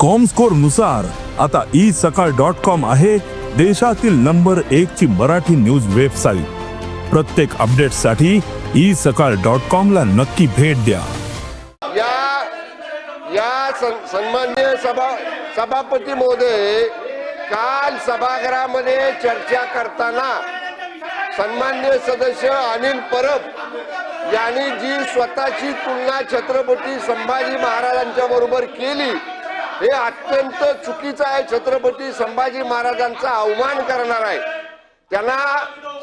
कॉमस्कोरनुसार आता ई सकाळ dot com आहे देशातील नंबर एक ची मराठी न्यूज वेबसाईट प्रत्येक अपडेटसाठी ई सकाळ डॉट कॉम ला नक्की भेट द्या. या या सन्- सन्मान्य सभा सभापती महोदय काल सभागृहामध्ये चर्चा करताना सन्मान्य सदस्य अनिल परब यांनी जी स्वतःची तुलना छत्रपती संभाजी महाराजांच्या बरोबर केली हे अत्यंत चुकीचं आहे. छत्रपती संभाजी महाराजांचा अवमान करणार आहे. त्यांना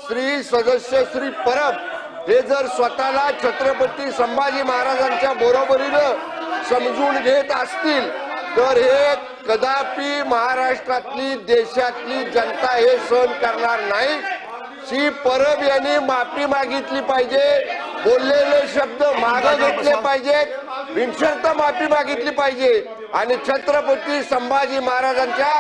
श्री सदस्य श्री परब हे जर स्वतःला छत्रपती संभाजी महाराजांच्या बरोबरीनं समजून घेत असतील तर हे कदापि महाराष्ट्रातली देशातली जनता हे सहन करणार नाही. श्री परब यांनी माफी मागितली पाहिजे. बोललेले शब्द मागे घेतले पाहिजेत. बिनशर्त माफी मागितली पाहिजे. आणि छत्रपती संभाजी महाराजांच्या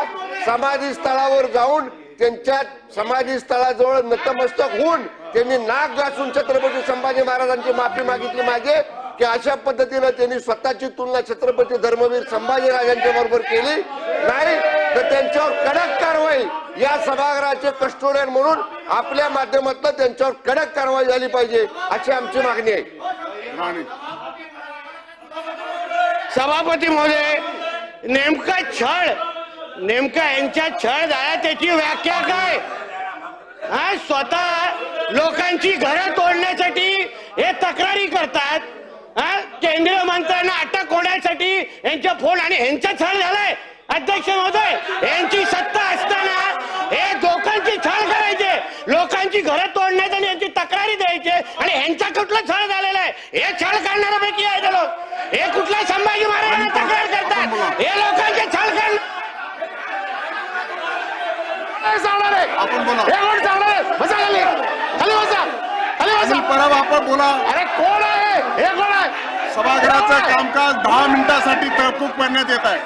समाधी स्थळावर जाऊन त्यांच्या समाधी स्थळाजवळ नतमस्तक होऊन त्यांनी नाक घासून छत्रपती संभाजी महाराजांची माफी मागितली मागे की अशा पद्धतीनं त्यांनी स्वतःची तुलना छत्रपती धर्मवीर संभाजी राजांच्या बरोबर केली. नाही तर त्यांच्यावर कडक कारवाई या सभागृहाचे कस्टोडियन म्हणून आपल्या माध्यमातून त्यांच्यावर कडक कारवाई झाली पाहिजे अशी आमची मागणी आहे. सभापती महोदय नेमका छळ नेमका यांच्या छळ झाला त्याची व्याख्या काय? हा स्वतः लोकांची घरं तोडण्यासाठी हे तक्रारी करतात. हा केंद्रीय मंत्र्यांना अटक होण्यासाठी यांच्या फोन आणि यांचा छळ झालाय. अध्यक्ष महोदय यांची सत्ता असताना हे लोकांची छळ करायचे. लोकांची घरं तोडण्याचे आणि यांची तक्रारी द्यायचे आणि ह्यांचा कुठला छळ झालेला आहे? हे छळ करणाऱ्यापैकी आहे हे कुठल्या संभाजी महाराजांना तक्रार करतात? हे लोकांचे आहे आपण बोला. हे कोण सांगणार आहे बसा खाली. खाली बसा. खाली अनिल बसा परब आपण बोला. अरे कोण आहे? हे कोण आहे? सभागृहाचं कामकाज दहा मिनिटासाठी तहकूब करण्यात येत आहे.